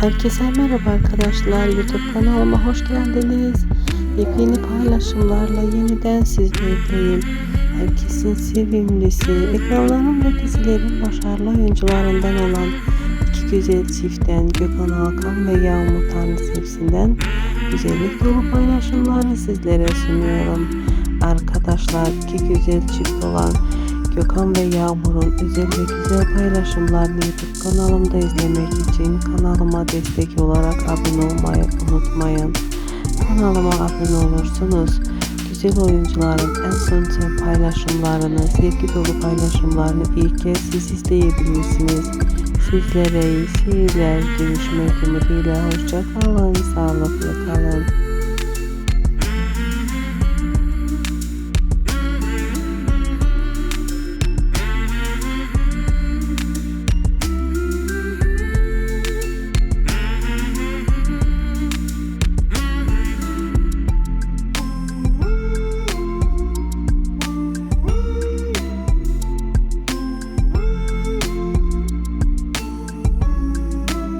Herkese merhaba arkadaşlar. YouTube kanalıma hoş geldiniz. Yepyeni paylaşımlarla yeniden sizlerleyim. Herkesin sevimlisi, ekranların ve dizilerin başarılı oyuncularından olan iki güzel çiftten Gökhan Hakan ve Yağmur Tanrısevsi'nden güzellik dolu paylaşımları sizlere sunuyorum. Arkadaşlar iki güzel çift olan Gökhan ve Yağmur'un ve güzel paylaşımlarını YouTube kanalımda izlemek için kanalıma destek olarak abone olmayı unutmayın. Kanalıma abone olursunuz. Güzel oyuncuların en son paylaşımlarını, sevgi dolu paylaşımlarını ilk kez siz izleyebilirsiniz. Sizlere iyi seyirler, görüşmek umuduyla hoşça kalın, sağlıklı kalın.